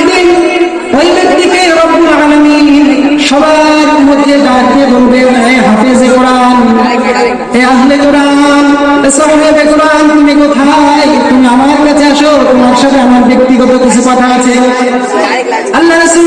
দিন ওই ব্যক্তিকে আলমী সবার মধ্যে হাফেজে কোরআন কোরআন কোরআন, তুমি কোথায়? তুমি আমার কাছে আসো, তোমার সাথে আমার ব্যক্তিগত কিছু কথা আছে। আল্লাহ রসুল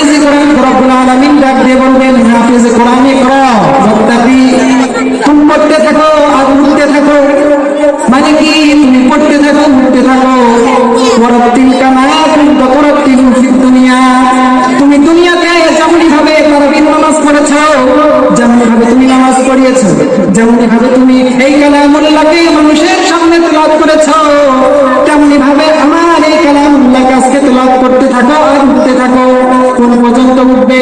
কোরআন ওয়াত্তাকি তুমি পড়তে থাকো, আর উঠতে থাকো। মানে কি, তুমি পড়তে থাকো, উঠতে থাকো। দুনিয়া। তুমি দুনিয়াতে যেমনি ভাবে নামাজ পড়েছো যেমনি ভাবে তুমি নামাজ পড়িয়েছো যেমনি ভাবে তুমি এই মানুষের সামনে তেলাওয়াত করেছ তেমনি ভাবে আমার এই কালামুল্লাহকে আজকে তেলাওয়াত করতে থাকো আর উঠতে থাকো কোন পর্যন্ত উঠবে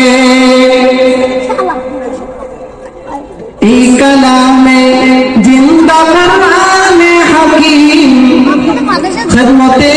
कलाम ज़िंदा करवाने हकीम। खदमते